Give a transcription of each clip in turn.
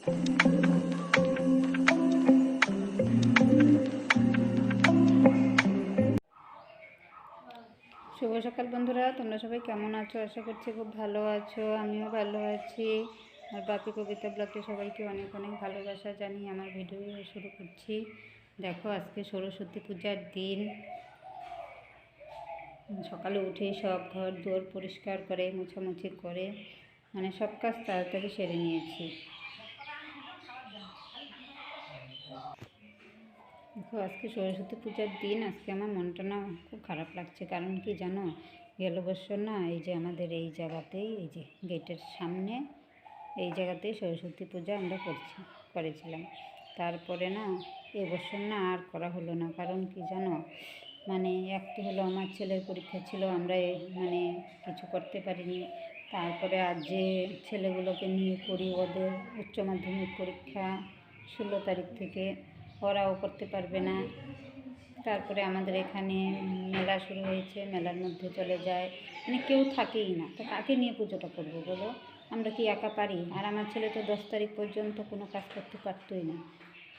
শুভ সকাল বন্ধুরা, তোমরা সবাই কেমন আছো? আশা করছি খুব ভালো আছো, আমিও ভালো আছি। আর বাপি কবিতা ব্লগে সবাইকে অনেক অনেক ভালোবাসা জানিয়ে আমার ভিডিও শুরু করছি। দেখো, আজকে সরস্বতী পূজার দিন। সকালে উঠে সব ঘর দুয়ার পরিষ্কার করে, মোছামুছি করে মানে সব কাজ তাড়াতাড়ি সেরে নিয়েছি। দেখো, আজকে সরস্বতী পূজার দিন, আজকে আমার মনটা না খুব খারাপ লাগছে। কারণ কি জানো, গেল বছর না এই যে আমাদের এই জায়গাতেই, এই যে গেটের সামনে, এই জায়গাতেই সরস্বতী পূজা আমরা করছি, করেছিলাম। তারপরে না এবছর না আর করা হলো না। কারণ কি জানো মানে একটি হলো আমার ছেলের পরীক্ষা ছিল, আমরা মানে কিছু করতে পারিনি। তারপরে আর যে ছেলেগুলোকে নিয়ে করি, ওদের উচ্চ মাধ্যমিক পরীক্ষা ষোলো তারিখ থেকে। ওরাও করতে পারবে না। তারপরে আমাদের এখানে মেলা শুরু হয়েছে, মেলার মধ্যে চলে যায়। মানে কেউ থাকেই না। তো কাকে নিয়ে পুজোটা করব বলো? আমরা কি একা পারি? আর আমার ছেলে তো দশ তারিখ পর্যন্ত কোনো কাজ করতে পারতোই না।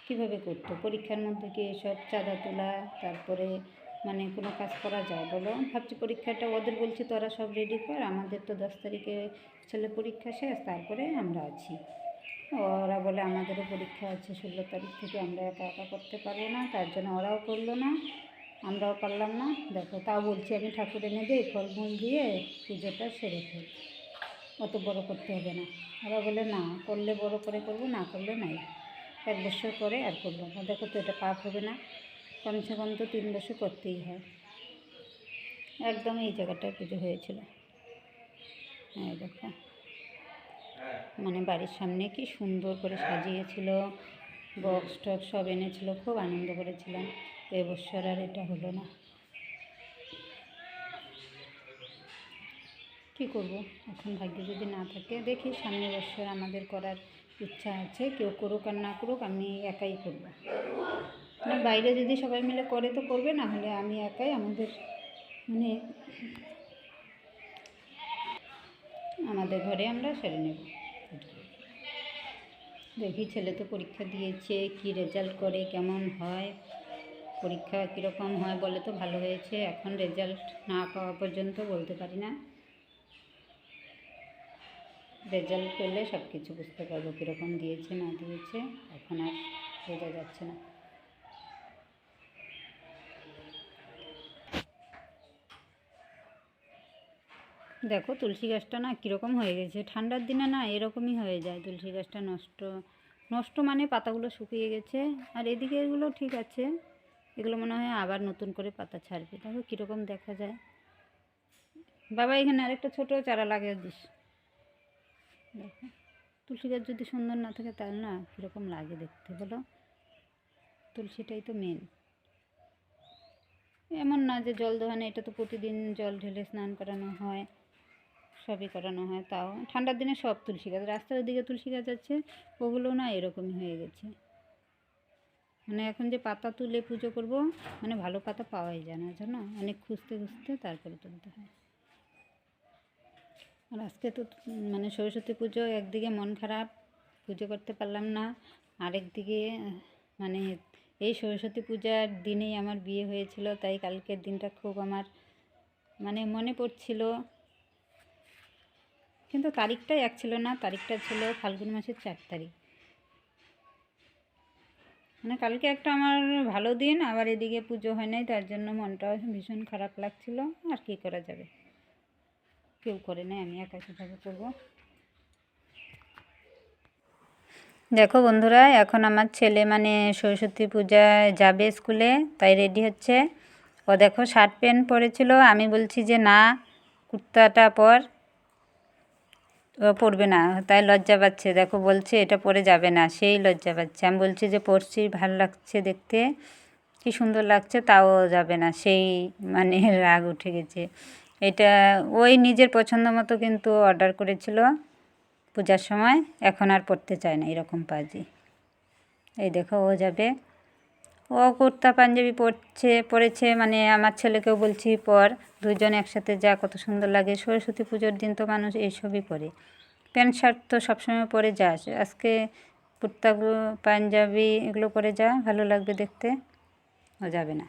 কীভাবে করতো? পরীক্ষার মধ্যে কি এসব চাঁদা তোলা, তারপরে মানে কোনো কাজ করা যায় বলো? ভাবছি পরীক্ষাটা ওদের বলছি তোরা সব রেডি কর, আমাদের তো দশ তারিখে ছেলে পরীক্ষা শেষ, তারপরে আমরা আছি। ওরা বলে আমাদেরও পরীক্ষা আছে ষোলো তারিখ থেকে আমরা একা একা করতে পারব না, তার জন্য ওরাও করল না, আমরাও পারলাম না। দেখো, তাও বলছি আমি ঠাকুর এনে দিই, ফলমূল দিয়ে পুজোটা সেরে ফেল। অত বড় করতে হবে না। ওরা বলে, না, করলে বড় করে করব, না করলে নাই। এক বছর পরে আর করব না। দেখো তো, এটা পাপ হবে না। কমসে কম তো তিন বছর করতেই হয়। একদম এই জায়গাটায় পুজো হয়েছিল। হ্যাঁ দেখো। মানে বাড়ির সামনে কি সুন্দর করে সাজিয়েছিল বক্স টক্স সব এনেছিল খুব আনন্দ করেছিলাম। এবছর আর এটা হলো না। কী করব? এখন ভাগ্য যদি না থাকে দেখি সামনে বছর আমাদের করার ইচ্ছা আছে কেউ করুক আর না করুক আমি একাই করব। মানে বাইরে যদি সবাই মিলে করে তো করবে না হলে আমি একাই আমাদের মানে আমাদের ঘরে আমরা সেরে নেব। দেখি ছেলে তো পরীক্ষা দিয়েছে, কি রেজাল্ট করে, কেমন হয়, পরীক্ষা কীরকম হয় বলে তো ভালো হয়েছে, এখন রেজাল্ট না পাওয়া পর্যন্ত বলতে পারি না। রেজাল্ট পেলে সব কিছু বুঝতে পারব, কীরকম দিয়েছে, না দিয়েছে, এখন আর বোঝা যাচ্ছে না। দেখো তুলসী গাছটা না কীরকম হয়ে গেছে। ঠান্ডার দিনে না এরকমই হয়ে যায় তুলসী গাছটা নষ্ট। নষ্ট মানে পাতাগুলো শুকিয়ে গেছে। আর এদিকে এগুলো ঠিক আছে। এগুলো মনে হয় আবার নতুন করে পাতা ছাড়বে। দেখো কীরকম দেখা যায়। বাবা, এখানে আরেকটা ছোটো চারা লাগিয়ে দিস। দেখো। তুলসী গাছ যদি সুন্দর না থাকে তাহলে না কীরকম লাগে দেখতে বলো? তুলসীটাই তো মেন এমন না যে জল নেই এটা তো প্রতিদিন জল ঢেলে স্নান করানো হয়। সবই করানো হয়, তাও। ঠান্ডার দিনে সব তুলসী গাছ, রাস্তার দিকে তুলসী গাছ আছে ওগুলো না এরকমই হয়ে গেছে। মানে এখন যে পাতা তুলে পুজো করব মানে ভালো পাতা পাওয়াই যায় না, জানো? অনেক খুঁজতে খুঁজতে তারপরে তুলতে হয়। আর আজকে তো মানে সরস্বতী পুজো, একদিকে মন খারাপ, পুজো করতে পারলাম না আরেকদিকে মানে এই সরস্বতী পূজার দিনেই আমার বিয়ে হয়েছিল, তাই কালকের দিনটা খুব আমার মানে মনে পড়ছিল। কিন্তু তারিখটাই এক ছিল না, তারিখটা ছিল ফাল্গুন মাসের চার তারিখ। মানে কালকে একটা আমার ভালো দিন, আবার এদিকে পুজো হয় নাই, তার জন্য মনটা ভীষণ খারাপ লাগছিল। আর কী করা যাবে? কেউ করে নেই আমি একা কীভাবে করব? দেখো বন্ধুরা, এখন আমার ছেলে মানে সরস্বতী পূজায় যাবে স্কুলে, তাই রেডি হচ্ছে। ও দেখো শার্ট প্যান্ট পরেছিল, আমি বলছি যে না, কুর্তাটা পর। ও পরবে না। তাই লজ্জা পাচ্ছে। দেখো, বলছে, এটা পরে যাবে না। সেই লজ্জা পাচ্ছে। আমি বলছি যে পরছি ভালো লাগছে দেখতে। কি সুন্দর লাগছে, তাও যাবে না। সেই মানে রাগ উঠে গেছে। এটা ওই নিজের পছন্দ মতো কিন্তু অর্ডার করেছিল পূজার সময়। এখন আর পড়তে চায় না এরকম পাজি। এই দেখো, ও যাবে। ও কুর্তা পাঞ্জাবি পরছে, পরেছে মানে আমার ছেলেকেও বলছি, পর দুজন একসাথে যা কত সুন্দর লাগে। সরস্বতী পুজোর দিন তো মানুষ এইসবই পরে। প্যান্ট, শার্ট তো সবসময় পরে যাস। আজকে কুর্তা পাঞ্জাবি এগুলো পরে যা, ভালো লাগবে দেখতে। ও যাবে না।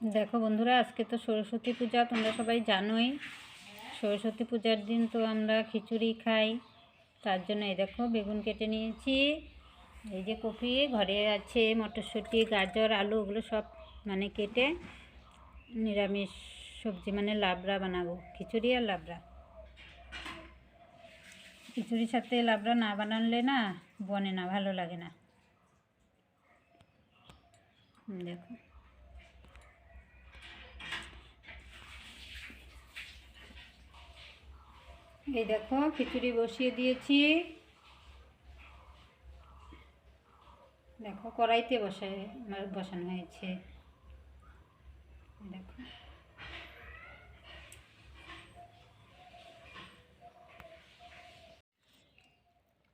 দেখো বন্ধুরা, আজকে তো সরস্বতী পূজা, তোমরা সবাই জানোই। সরস্বতী পূজার দিন তো আমরা খিচুড়ি খাই। তার জন্য এই দেখো বেগুন কেটে নিয়েছি। এই যে কপি, ঘরে আছে মটরশুঁটি, গাজর, আলু, ওগুলো সব মানে কেটে নিরামিষ সবজি মানে লাবড়া বানাবো, খিচুড়ি আর লাবড়া। খিচুড়ির সাথে লাবড়া না বানালে না বনে না, ভালো লাগে না। দেখো। এই দেখো, খিচুড়ি বসিয়ে দিয়েছি। দেখো, কড়াইতে বসায় বসানো হয়েছে। দেখো।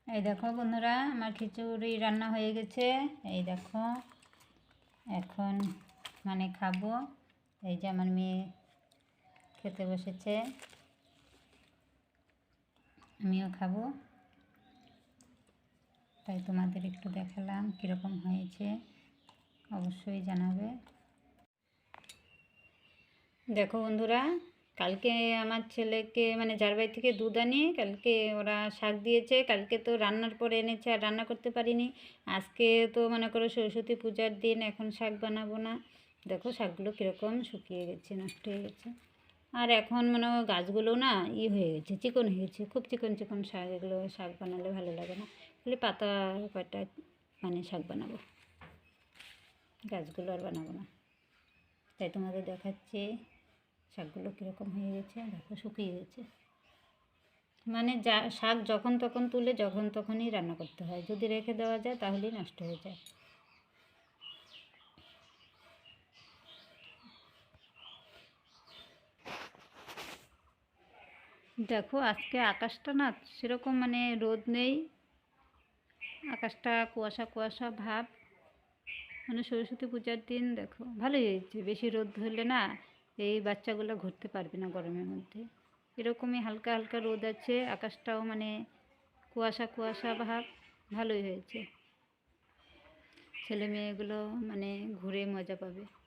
এই দেখো বন্ধুরা, আমার খিচুড়ি রান্না হয়ে গেছে। এই দেখো, এখন মানে খাব। এই যে আমার মেয়ে খেতে বসেছে। আমিও খাব। তাই তোমাদের একটু দেখালাম কীরকম হয়েছে। অবশ্যই জানাবে। দেখো বন্ধুরা, কালকে আমার ছেলেকে মানে যার বাড়ি থেকে দুধ আনি, কালকে ওরা শাক দিয়েছে। কালকে তো রান্নার পরে এনেছে আর রান্না করতে পারিনি। আজকে তো মনে করো সরস্বতী পূজার দিন, এখন শাক বানাবো না। দেখো শাকগুলো কীরকম শুকিয়ে গেছে, নষ্ট হয়ে গেছে। আর এখন মনে গাছগুলো না ই হয়ে গেছে, চিকন হয়ে গেছে, খুব চিকন চিকন শাক, এগুলো শাক বানালে ভালো লাগে না। খালি পাতা কয়টা মানে শাক বানাবো? গাছগুলো আর বানাবো না। তাই তোমাদের দেখাচ্ছি শাকগুলো কীরকম হয়ে গেছে, দেখো শুকিয়ে গেছে। মানে যা শাক যখন তখন তুলে যখন তখনই রান্না করতে হয়, যদি রেখে দেওয়া যায় তাহলেই নষ্ট হয়ে যায়। দেখো, আজকে আকাশটা না সেরকম মানে রোদ নেই। আকাশটা কুয়াশা কুয়াশা ভাব। মানে সরস্বতী পূজার দিন দেখো, ভালোই হয়েছে। বেশি রোদ ধরলে না এই বাচ্চাগুলো ঘুরতে পারবে না গরমের মধ্যে। এরকমই হালকা হালকা রোদ আছে, আকাশটাও মানে কুয়াশা কুয়াশা ভাব, ভালোই হয়েছে। ছেলে মেয়েগুলো মানে ঘুরে মজা পাবে।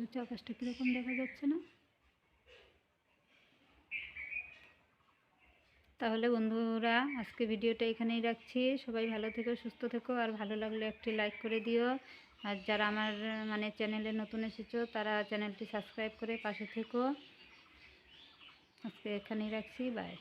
দেখছ আকাশটা কীরকম দেখা যাচ্ছে না? তাহলে বন্ধুরা, আজকে ভিডিওটা এখানেই রাখছি। সবাই ভালো থেকো, সুস্থ থেকো, আর ভালো লাগলে একটি লাইক করে দিও। আর যারা আমার মানে চ্যানেলে নতুন এসেছ, তারা চ্যানেলটি সাবস্ক্রাইব করে পাশে থেকো। আজকে এখানেই রাখছি, বাই।